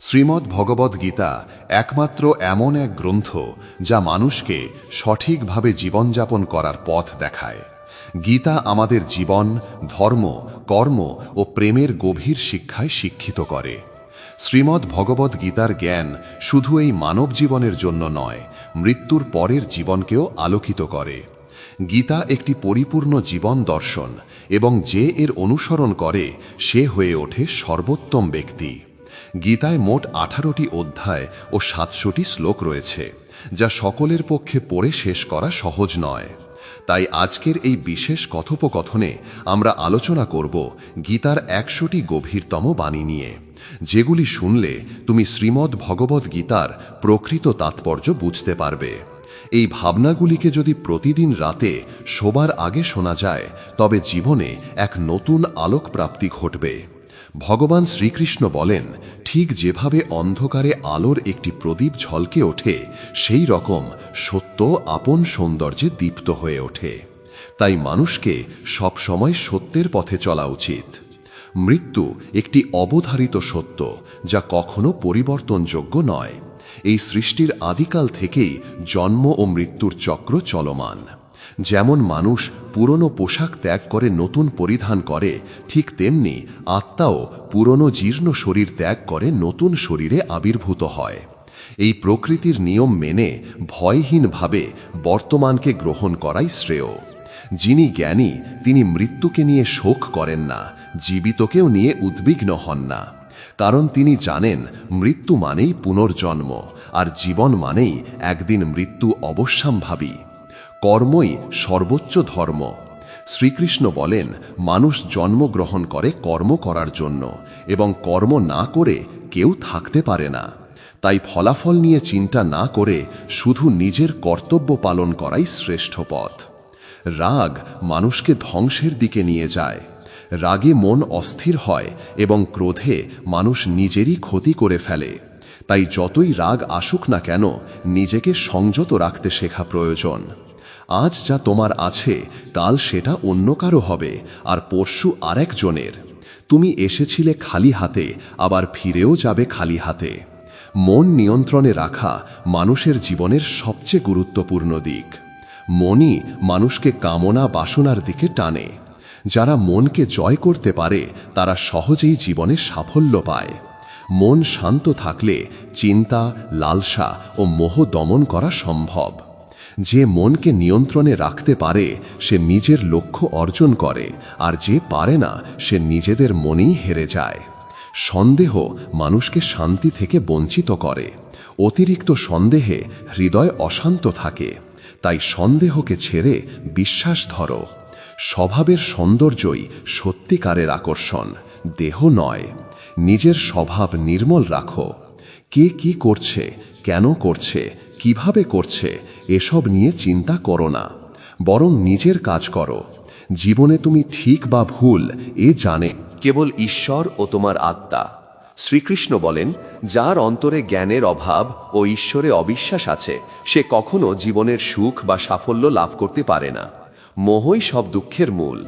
শ্রীমদ্ ভগবদ্ গীতা একমাত্র এমন এক গ্রন্থ যা মানুষকে সঠিকভাবে জীবনযাপন করার পথ দেখায়। গীতা আমাদের জীবন, ধর্ম, কর্ম ও প্রেমের গভীর শিক্ষায় শিক্ষিত করে। শ্রীমদ্ ভগবদ্ গীতার জ্ঞান শুধু এই মানব জীবনের জন্য নয়, মৃত্যুর পরের জীবনকেও আলোকিত করে। গীতা একটি পরিপূর্ণ জীবন দর্শন এবং যে এর অনুসরণ করে, সে হয়ে ওঠে সর্বোত্তম ব্যক্তি। গীতায় মোট আঠারোটি অধ্যায় ও সাতশোটি শ্লোক রয়েছে, যা সকলের পক্ষে পড়ে শেষ করা সহজ নয়। তাই আজকের এই বিশেষ কথোপকথনে আমরা আলোচনা করব গীতার একশোটি গভীরতম বাণী নিয়ে, যেগুলি শুনলে তুমি শ্রীমদ্ ভগবদ্ গীতার প্রকৃত তাৎপর্য বুঝতে পারবে। এই ভাবনাগুলিকে যদি প্রতিদিন রাতে শোবার আগে শোনা যায়, তবে জীবনে এক নতুন আলোক প্রাপ্তি ঘটবে। ভগবান শ্রীকৃষ্ণ বলেন ঠিক যেভাবে অন্ধকারে আলোর একটি প্রদীপ ঝলকে ওঠে, সেই রকম সত্য আপন সৌন্দর্যে দীপ্ত হয়ে ওঠে। তাই মানুষকে সবসময় সত্যের পথে চলা উচিত। মৃত্যু একটি অবধারিত সত্য, যা কখনো পরিবর্তনযোগ্য নয়। এই সৃষ্টির আদিকাল থেকেই জন্ম ও মৃত্যুর চক্র চলমান। যেমন মানুষ পুরনো পোশাক ত্যাগ করে নতুন পরিধান করে, ঠিক তেমনি আত্মাও পুরনো জীর্ণ শরীর ত্যাগ করে নতুন শরীরে আবির্ভূত হয়। এই প্রকৃতির নিয়ম মেনে ভয়হীনভাবে বর্তমানকে গ্রহণ করাই শ্রেয়। যিনি জ্ঞানী, তিনি মৃত্যুকে নিয়ে শোক করেন না, জীবিতকেও নিয়ে উদ্বিগ্ন হন না। কারণ তিনি জানেন, মৃত্যু মানেই পুনর্জন্ম, আর জীবন মানেই একদিন মৃত্যু অবশ্যম্ভাবী। কর্মই সর্বোচ্চ ধর্ম। শ্রীকৃষ্ণ বলেন, মানুষ জন্মগ্রহণ করে কর্ম করার জন্য এবং কর্ম না করে কেউ থাকতে পারে না। তাই ফলাফল নিয়ে চিন্তা না করে শুধু নিজের কর্তব্য পালন করাই শ্রেষ্ঠ পথ। রাগ মানুষকে ধ্বংসের দিকে নিয়ে যায়। রাগে মন অস্থির হয় এবং ক্রোধে মানুষ নিজেরই ক্ষতি করে ফেলে। তাই যতই রাগ আসুক না কেন, নিজেকে সংযত রাখতে শেখা প্রয়োজন। আজ যা তোমার আছে কাল সেটা অন্য কারও হবে, আর পরশু আরেকজনের। তুমি এসেছিলে খালি হাতে, আবার ফিরেও যাবে খালি হাতে। মন নিয়ন্ত্রণে রাখা মানুষের জীবনের সবচেয়ে গুরুত্বপূর্ণ দিক। মনই মানুষকে কামনা বাসনার দিকে টানে। যারা মনকে জয় করতে পারে, তারা সহজেই জীবনে সাফল্য পায়। মন শান্ত থাকলে চিন্তা, লালসা ও মোহ দমন করা সম্ভব। যে মনকে নিয়ন্ত্রণে রাখতে পারে, সে নিজের লক্ষ্য অর্জন করে, আর যে পারে না, সে নিজেদের মনেই হেরে যায়। সন্দেহ মানুষকে শান্তি থেকে বঞ্চিত করে। অতিরিক্ত সন্দেহে হৃদয় অশান্ত থাকে। তাই সন্দেহকে ছেড়ে বিশ্বাস ধরো। স্বভাবের সৌন্দর্যই সত্যিকারের আকর্ষণ, দেহ নয়। নিজের স্বভাব নির্মল রাখো। কে কি করছে, কেন করছে কীভাবে করছে, এসব নিয়ে চিন্তা করো না। বরং নিজের কাজ করো। জীবনে তুমি ঠিক বা ভুল, এ জানে। কেবল ঈশ্বর ও তোমার আত্মা। শ্রীকৃষ্ণ বলেন, যার অন্তরে জ্ঞানের অভাব ও ঈশ্বরে অবিশ্বাস আছে, সে কখনো জীবনের সুখ বা সাফল্য লাভ করতে পারে না। মোহই সব দুঃখের মূল।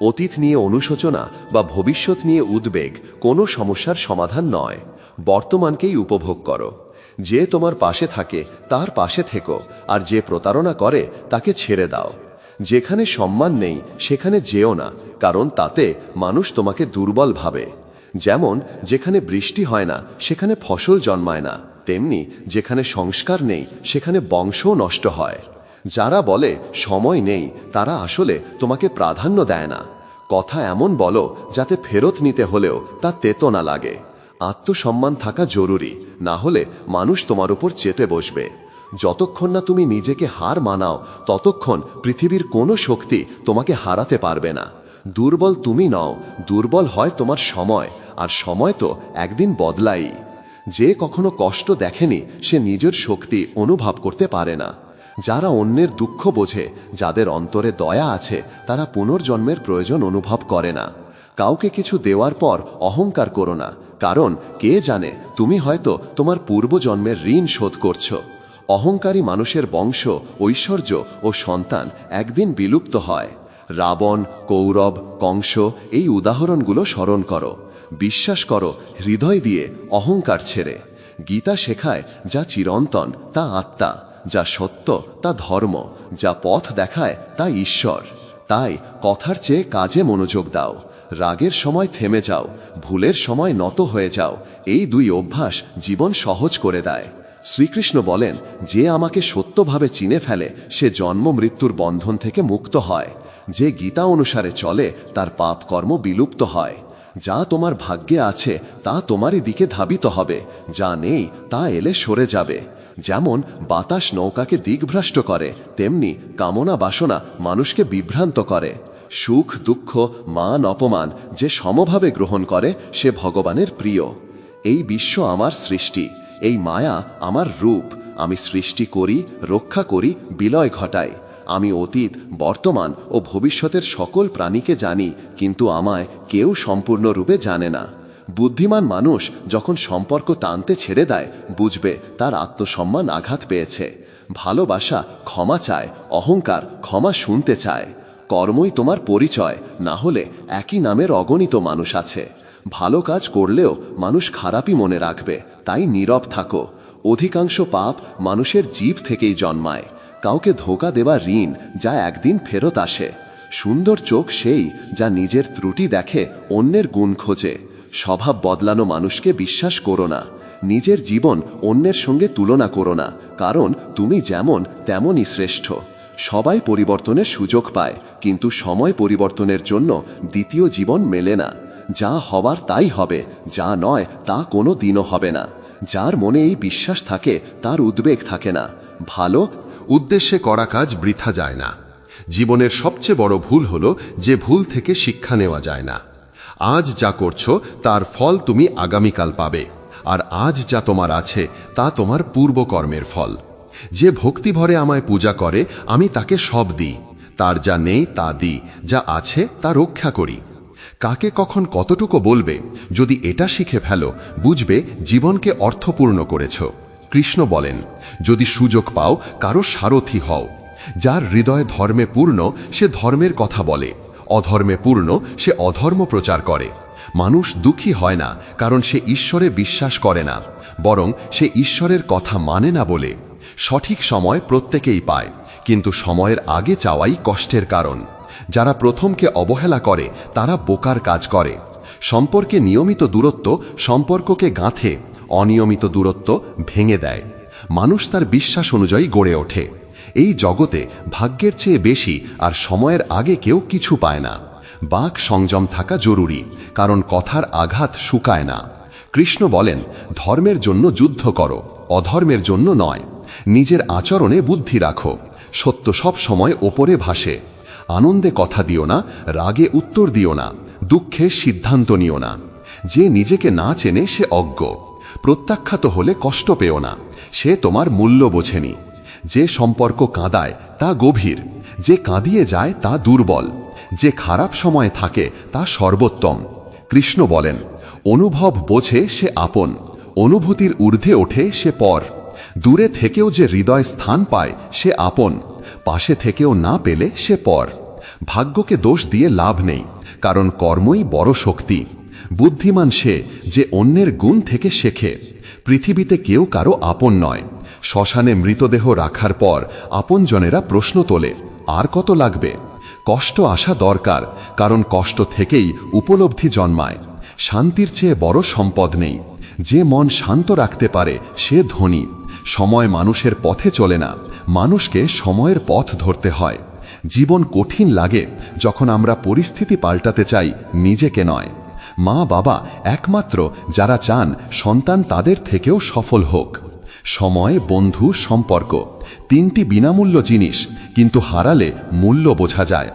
অতীত নিয়ে অনুশোচনা বা ভবিষ্যৎ নিয়ে উদ্বেগ কোনো সমস্যার সমাধান নয়। বর্তমানকেই উপভোগ করো। যে তোমার পাশে থাকে, তার পাশে থেকো, আর যে প্রতারণা করে, তাকে ছেড়ে দাও। যেখানে সম্মান নেই, সেখানে যেও না, কারণ তাতে মানুষ তোমাকে দুর্বল ভাবে। যেমন, যেখানে বৃষ্টি হয় না, সেখানে ফসল জন্মায় না, তেমনি যেখানে সংস্কার নেই, সেখানে বংশও নষ্ট হয়। যারা বলে, সময় নেই তারা আসলে তোমাকে প্রাধান্য দেয় না। কথা এমন বলো, যাতে ফেরত নিতে হলেও তা তেতো না লাগে। আত্মসম্মান থাকা জরুরি, না হলে মানুষ তোমার উপর চেতে বসবে। যতক্ষণ না তুমি নিজেকে হার মানাও, ততক্ষণ পৃথিবীর কোনো শক্তি তোমাকে হারাতে পারবে না। দুর্বল তুমি নও, দুর্বল হয় তোমার সময়, আর সময় তো একদিন বদলাই। যে কখনো কষ্ট দেখেনি, সে নিজের শক্তি অনুভব করতে পারে না। যারা অন্যের দুঃখ বোঝে, যাদের অন্তরে দয়া আছে, তারা পুনর্জন্মের প্রয়োজন অনুভব করে না। কাউকে কিছু দেওয়ার পর অহংকার করো না কারণ কে জানে, তুমি হয়তো তোমার পূর্বজন্মের ঋণ শোধ করছ। অহংকারী মানুষের বংশ, ঐশ্বর্য ও সন্তান একদিন বিলুপ্ত হয়। রাবণ, কৌরব, কংস এই উদাহরণগুলো স্মরণ করো। বিশ্বাস করো, হৃদয় দিয়ে অহংকার ছেড়ে। গীতা শেখায় যা চিরন্তন, তা আত্মা, যা সত্য, তা ধর্ম, যা পথ দেখায়, তা ঈশ্বর। তাই কথার চেয়ে কাজে মনোযোগ দাও। রাগের সময় থেমে যাও, ভুলের সময় নত হয়ে যাও, এই দুই অভ্যাস জীবন সহজ করে দেয়। শ্রীকৃষ্ণ বলেন, যে আমাকে সত্যভাবে চিনে ফেলে, সে জন্ম মৃত্যুর বন্ধন থেকে মুক্ত হয়। যে গীতা অনুসারে চলে, তার পাপ কর্ম বিলুপ্ত হয়। যা তোমার ভাগ্যে আছে, তা তোমারই দিকে ধাবিত হবে। যা নেই, তা এলে সরে যাবে। যেমন বাতাস নৌকাকে দিগভ্রষ্ট করে, তেমনি কামনা বাসনা মানুষকে বিভ্রান্ত করে। সুখ, দুঃখ, মান, অপমান যে সমভাবে গ্রহণ করে, সে ভগবানের প্রিয়। এই বিশ্ব আমার সৃষ্টি, এই মায়া আমার রূপ। আমি সৃষ্টি করি, রক্ষা করি, বিলয় ঘটাই। আমি অতীত, বর্তমান ও ভবিষ্যতের সকল প্রাণীকে জানি, কিন্তু আমায় কেউ সম্পূর্ণরূপে জানে না। বুদ্ধিমান মানুষ যখন সম্পর্ক টানতে ছেড়ে দেয়, বুঝবে তার আত্মসম্মান আঘাত পেয়েছে। ভালোবাসা ক্ষমা চায়, অহংকার ক্ষমা শুনতে চায়। কর্মই তোমার পরিচয়, না হলে একই নামের অগণিত মানুষ আছে। ভালো কাজ করলেও মানুষ খারাপই মনে রাখবে, তাই নীরব থাকো। অধিকাংশ পাপ মানুষের জীব থেকেই জন্মায়। কাউকে ধোকা দেওয়া ঋণ যা একদিন ফেরত আসে। সুন্দর চোখ সেই যা নিজের ত্রুটি দেখে অন্যের গুণ খোঁজে। স্বভাব বদলানো মানুষকে বিশ্বাস করো না। নিজের জীবন অন্যের সঙ্গে তুলনা করো না, কারণ তুমি যেমন, তেমনই শ্রেষ্ঠ। সবাই পরিবর্তনের সুযোগ পায়, কিন্তু সময় পরিবর্তনের জন্য দ্বিতীয় জীবন মেলে না। যা হবার তাই হবে, যা নয় তা কোনো দিনও হবে না। যার মনে এই বিশ্বাস থাকে, তার উদ্বেগ থাকে না। ভালো উদ্দেশ্যে করা কাজ বৃথা যায় না। জীবনের সবচেয়ে বড় ভুল হলো যে ভুল থেকে শিক্ষা নেওয়া যায় না। আজ যা করছ, তার ফল তুমি আগামীকাল পাবে। আর আজ যা তোমার আছে, তা তোমার পূর্বকর্মের ফল। যে ভক্তি ভরে আমায় পূজা করে, আমি তাকে সব দিই। তার যা নেই, তা দিই। যা আছে, তা রক্ষা করি। কাকে কখন কতটুকু বলবে? যদি এটা শিখে ফেলো, বুঝবে জীবনকে অর্থপূর্ণ করেছ। কৃষ্ণ বলেন, যদি সুযোগ পাও, কারও সারথি হও। যার হৃদয় ধর্মে পূর্ণ, সে ধর্মের কথা বলে। অধর্মে পূর্ণ, সে অধর্ম প্রচার করে। মানুষ দুঃখী হয় না, কারণ সে ঈশ্বরে বিশ্বাস করে না। বরং সে ঈশ্বরের কথা মানে না বলে। সঠিক সময় প্রত্যেকেই পায়, কিন্তু সময়ের আগে চাওয়াই কষ্টের কারণ। যারা প্রথমকে অবহেলা করে, তারা বোকার কাজ করে। সম্পর্কে নিয়মিত দূরত্ব সম্পর্ককে গাঁথে, অনিয়মিত দূরত্ব ভেঙে দেয়। মানুষ তার বিশ্বাস অনুযায়ী গড়ে ওঠে। এই জগতে ভাগ্যের চেয়ে বেশি আর সময়ের আগে কেউ কিছু পায় না। বাক সংযম থাকা জরুরি, কারণ কথার আঘাত শুকায় না। কৃষ্ণ বলেন, ধর্মের জন্য যুদ্ধ করো, অধর্মের জন্য নয়। নিজের আচরণে বুদ্ধি রাখো। সত্য সব সময় ওপরে ভাসে। আনন্দে কথা দিও না, রাগে উত্তর দিও না, দুঃখে সিদ্ধান্ত নিও না। যে নিজেকে না চেনে, সে অজ্ঞ। প্রত্যাখ্যাত হলে কষ্ট পেও না, সে তোমার মূল্য বোঝেনি। যে সম্পর্ক কাঁদায়, তা গভীর। যে কাঁদিয়ে যায়, তা দুর্বল। যে খারাপ সময় থাকে, তা সর্বোত্তম। কৃষ্ণ বলেন, অনুভব বোঝে, সে আপন। অনুভূতির ঊর্ধ্বে ওঠে, সে পর। দূরে থেকেও যে হৃদয় স্থান পায়, সে আপন। পাশে থেকেও না পেলে সে পর। ভাগ্যকে দোষ দিয়ে লাভ নেই, কারণ কর্মই বড় শক্তি। বুদ্ধিমান সে যে অন্যের গুণ থেকে শেখে। পৃথিবীতে কেউ কারও আপন নয়। শ্মশানে মৃতদেহ রাখার পর আপনজনেরা প্রশ্ন তোলে, আর কত লাগবে? কষ্ট আসা দরকার, কারণ কষ্ট থেকেই উপলব্ধি জন্মায়। শান্তির চেয়ে বড় সম্পদ নেই। যে মন শান্ত রাখতে পারে, সে ধনী। সময় মানুষের পথে চলে না। মানুষকে সময়ের পথ ধরতে হয়। জীবন কঠিন লাগে যখন আমরা পরিস্থিতি পাল্টাতে চাই নিজেকে নয়। মা, বাবা একমাত্র যারা চান সন্তান তাদের থেকেও সফল হোক। সময়, বন্ধু, সম্পর্ক তিনটি বিনামূল্য জিনিস, কিন্তু হারালে মূল্য বোঝা যায়।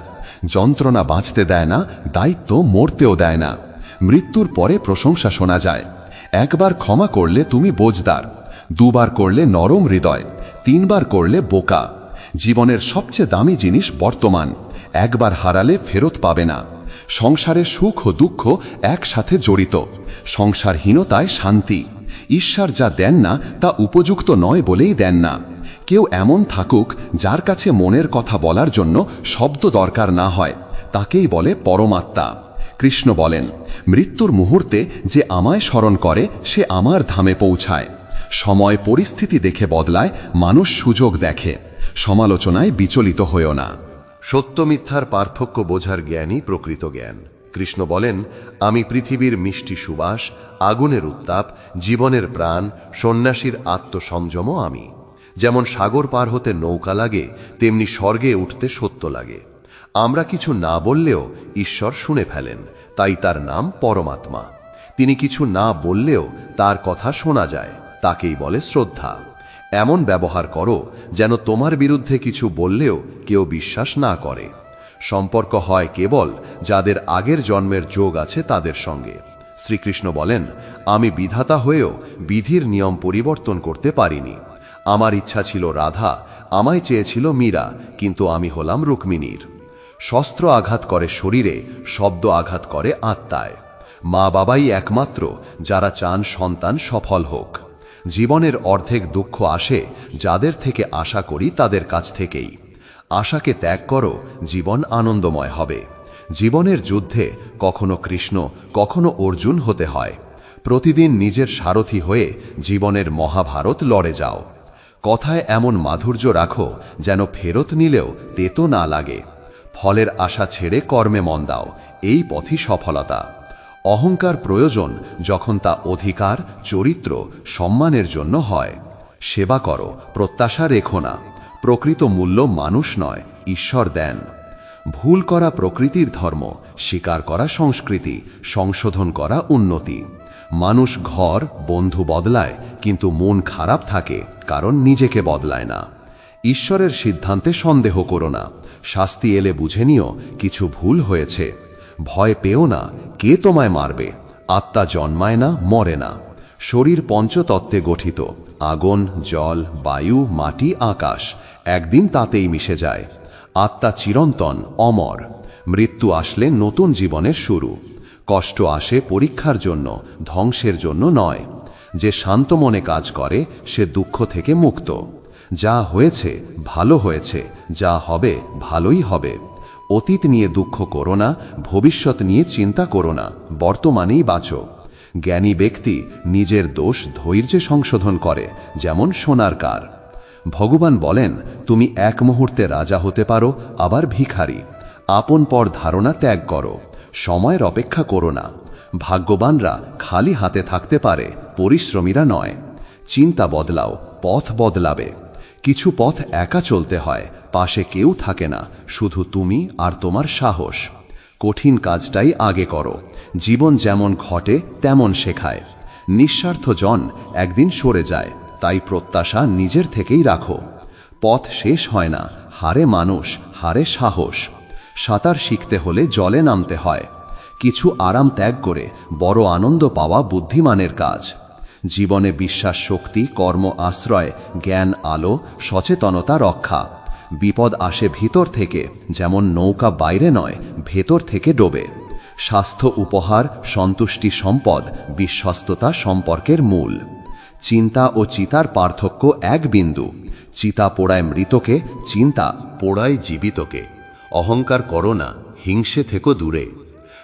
যন্ত্রণা বাঁচতে দেয় না, দায়িত্ব মরতেও দেয় না। মৃত্যুর পরে প্রশংসা শোনা যায়। একবার ক্ষমা করলে তুমি বোঝদার। দুবার করলে নরম হৃদয়, তিনবার করলে বোকা। জীবনের সবচেয়ে দামি জিনিস বর্তমান। একবার হারালে ফেরত পাবে না। সংসারে সুখ ও দুঃখ একসাথে জড়িত। সংসারহীনতায় শান্তি। ঈশ্বর যা দেন না, তা উপযুক্ত নয় বলেই দেন না। কেউ এমন থাকুক, যার কাছে মনের কথা বলার জন্য শব্দ দরকার না হয়। তাকেই বলে পরমাত্মা। কৃষ্ণ বলেন, মৃত্যুর মুহূর্তে যে আমায় স্মরণ করে, সে আমার ধামে পৌঁছায়। সময় পরিস্থিতি দেখে বদলায়, মানুষ সুযোগ দেখে। সমালোচনায় বিচলিত হয়েও না। সত্য মিথ্যার পার্থক্য বোঝার জ্ঞানই প্রকৃত জ্ঞান। কৃষ্ণ বলেন, আমি পৃথিবীর মিষ্টি সুবাস, আগুনের উত্তাপ, জীবনের প্রাণ, সন্ন্যাসীর আত্মসংযমও আমি। যেমন সাগর পার হতে নৌকা লাগে, তেমনি স্বর্গে উঠতে সত্য লাগে। আমরা কিছু না বললেও ঈশ্বর শুনে ফেলেন, তাই তার নাম পরমাত্মা। তিনি কিছু না বললেও তার কথা শোনা যায়। তাকেই বলে শ্রদ্ধা। এমন ব্যবহার করো যেন তোমার বিরুদ্ধে কিছু বললেও কেউ বিশ্বাস না করে। সম্পর্ক হয় কেবল যাদের আগের জন্মের যোগ আছে তাদের সঙ্গে। শ্রীকৃষ্ণ বলেন, আমি বিধাতা হয়েও বিধির নিয়ম পরিবর্তন করতে পারিনি। আমার ইচ্ছা ছিল রাধা, আমায় চেয়েছিল মীরা, কিন্তু আমি হলাম রুক্মিণীর। শস্ত্র আঘাত করে শরীরে, শব্দ আঘাত করে আত্মায়। মা বাবাই একমাত্র যারা চান সন্তান সফল হোক। জীবনের অর্ধেক দুঃখ আসে যাদের থেকে আশা করি তাদের কাছ থেকেই। আশাকে ত্যাগ করো, জীবন আনন্দময় হবে। জীবনের যুদ্ধে কখনো কৃষ্ণ, কখনো অর্জুন হতে হয়। প্রতিদিন নিজের সারথি হয়ে জীবনের মহাভারত লড়ে যাও। কথায় এমন মাধুর্য রাখো যেন ফেরত নিলেও তেতো না লাগে। ফলের আশা ছেড়ে কর্মে মন দাও, এই পথই সফলতা। অহংকার প্রয়োজন যখন তা অধিকার, চরিত্র, সম্মানের জন্য হয়। সেবা করো, প্রত্যাশা রেখো না। প্রকৃত মূল্য মানুষ নয়, ঈশ্বর দেন। ভুল করা প্রকৃতির ধর্ম, স্বীকার করা সংস্কৃতি, সংশোধন করা উন্নতি। মানুষ ঘর, বন্ধু বদলায়, কিন্তু মন খারাপ থাকে, কারণ নিজেকে বদলায় না। ঈশ্বরের সিদ্ধান্তে সন্দেহ করো না। শাস্তি এলে বুঝে নিও, কিছু ভুল হয়েছে। ভয় পেও না, কে তোমায় মারবে? আত্মা জন্মায় না, মরে না। শরীর পঞ্চতত্ত্বে গঠিত, আগুন, জল, বায়ু, মাটি, আকাশ, একদিন তাতেই মিশে যায়। আত্মা চিরন্তন, অমর। মৃত্যু আসলে নতুন জীবনের শুরু। কষ্ট আসে পরীক্ষার জন্য, ধ্বংসের জন্য নয়। যে শান্ত মনে কাজ করে, সে দুঃখ থেকে মুক্ত। যা হয়েছে, ভালো হয়েছে, যা হবে, ভালোই হবে। অতীত নিয়ে দুঃখ করো না, ভবিষ্যৎ নিয়ে চিন্তা করো না, বর্তমানেই বাঁচো। জ্ঞানী ব্যক্তি নিজের দোষ ধৈর্যে সংশোধন করে, যেমন সোনার কার। ভগবান বলেন, তুমি এক মুহূর্তে রাজা হতে পারো, আবার ভিখারি। আপন পর ধারণা ত্যাগ করো, সময়ের অপেক্ষা করো না। ভাগ্যবানরা খালি হাতে থাকতে পারে, পরিশ্রমীরা নয়। চিন্তা বদলাও, পথ বদলাবে। কিছু পথ একা চলতে হয় পাশে কেউ থাকে না, শুধু তুমি আর তোমার সাহস। কঠিন কাজটাই আগে করো। জীবন যেমন ঘটে, তেমন শেখায়। নিঃস্বার্থ জন একদিন সরে যায়, তাই প্রত্যাশা নিজের থেকেই রাখো। পথ শেষ হয় না, হারে মানুষ, হারে সাহস। সাঁতার শিখতে হলে জলে নামতে হয়। কিছু আরাম ত্যাগ করে বড় আনন্দ পাওয়া বুদ্ধিমানের কাজ। জীবনে বিশ্বাস, শক্তি, কর্ম, আশ্রয়, জ্ঞান, আলো, সচেতনতা, রক্ষা। বিপদ আসে ভিতর থেকে, যেমন নৌকা বাইরে নয়, ভেতর থেকে ডোবে। স্বাস্থ্য উপহার, সন্তুষ্টি সম্পদ, বিশ্বস্ততা সম্পর্কের মূল। চিন্তা ও চিতার পার্থক্য এক বিন্দু। চিতা পোড়ায় মৃতকে, চিন্তা পোড়ায় জীবিতকে। অহংকার করো না, হিংসে থেকো দূরে।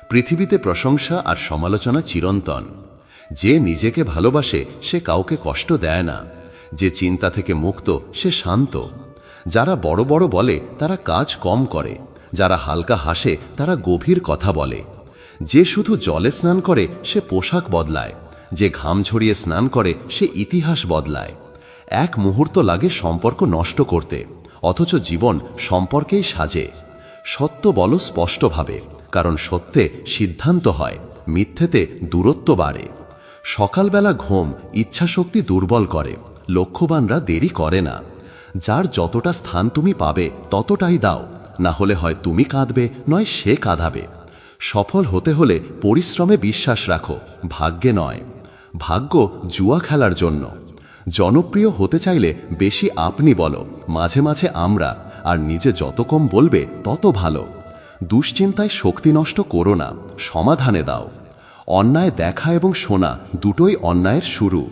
পৃথিবীতে প্রশংসা আর সমালোচনা চিরন্তন। যে নিজেকে ভালোবাসে, সে কাউকে কষ্ট দেয় না। যে চিন্তা থেকে মুক্ত, সে শান্ত। যারা বড় বড় বলে, তারা কাজ কম করে। যারা হালকা হাসে, তারা গভীর কথা বলে। যে শুধু জলে স্নান করে, সে পোশাক বদলায়। যে ঘাম ঝরিয়ে স্নান করে, সে ইতিহাস বদলায়। এক মুহূর্ত লাগে সম্পর্ক নষ্ট করতে, অথচ জীবন সম্পর্কেই সাজে। সত্য বলো স্পষ্টভাবে, কারণ সত্যে সিদ্ধান্ত হয়, মিথ্যেতে দূরত্ব বাড়ে। সকালবেলা ঘুম, ইচ্ছাশক্তি দুর্বল করে, লক্ষ্যবানরা দেরি করে না। যার যতটা স্থান তুমি পাবে, ততটাই দাও। না হলে হয় তুমি কাঁদবে, নয় সে কাঁদাবে। সফল হতে হলে পরিশ্রমে বিশ্বাস রাখো, ভাগ্যে নয়। ভাগ্য জুয়া খেলার জন্য। জনপ্রিয় হতে চাইলে বেশি আপনি বলো, মাঝে মাঝে আমরা। আর নিজে যত কম বলবে, তত ভালো। দুশ্চিন্তায় শক্তি নষ্ট করো না, সমাধানে দাও। অন্যায় দেখা এবং শোনা দুটোই অন্যায়ের শুরু।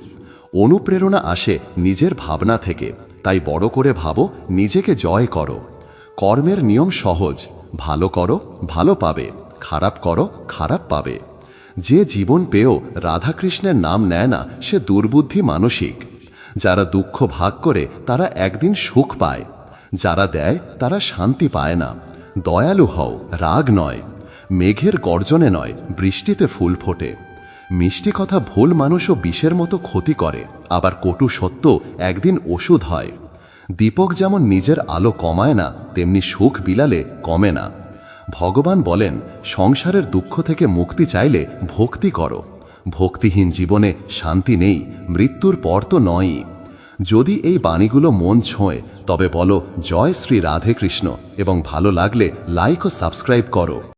অনুপ্রেরণা আসে নিজের ভাবনা থেকে। তাই বড় করে ভাবো, নিজেকে জয় করো। কর্মের নিয়ম সহজ, ভালো করো, ভালো পাবে, খারাপ করো, খারাপ পাবে। যে জীবন পেয়েও রাধাকৃষ্ণের নাম নেয় না, সে দুর্বুদ্ধি মানসিক। যারা দুঃখ ভাগ করে, তারা একদিন সুখ পায়। যারা দেয়, তারা শান্তি পায় না। দয়ালু হও, রাগ নয়। মেঘের গর্জনে নয়, বৃষ্টিতে ফুল ফোটে। মিষ্টি কথা ভুল মানুষও বিষের মতো ক্ষতি করে, আবার কটু সত্য একদিন ওষুধ হয়। দীপক যেমন নিজের আলো কমায় না, তেমনি সুখ বিলালে কমে না। ভগবান বলেন, সংসারের দুঃখ থেকে মুক্তি চাইলে ভক্তি করো। ভক্তিহীন জীবনে শান্তি নেই, মৃত্যুর পর তো নয়ই। যদি এই বাণীগুলো মন ছোঁয়, তবে বলো, জয় শ্রী রাধে কৃষ্ণ, এবং ভালো লাগলে লাইক ও সাবস্ক্রাইব করো।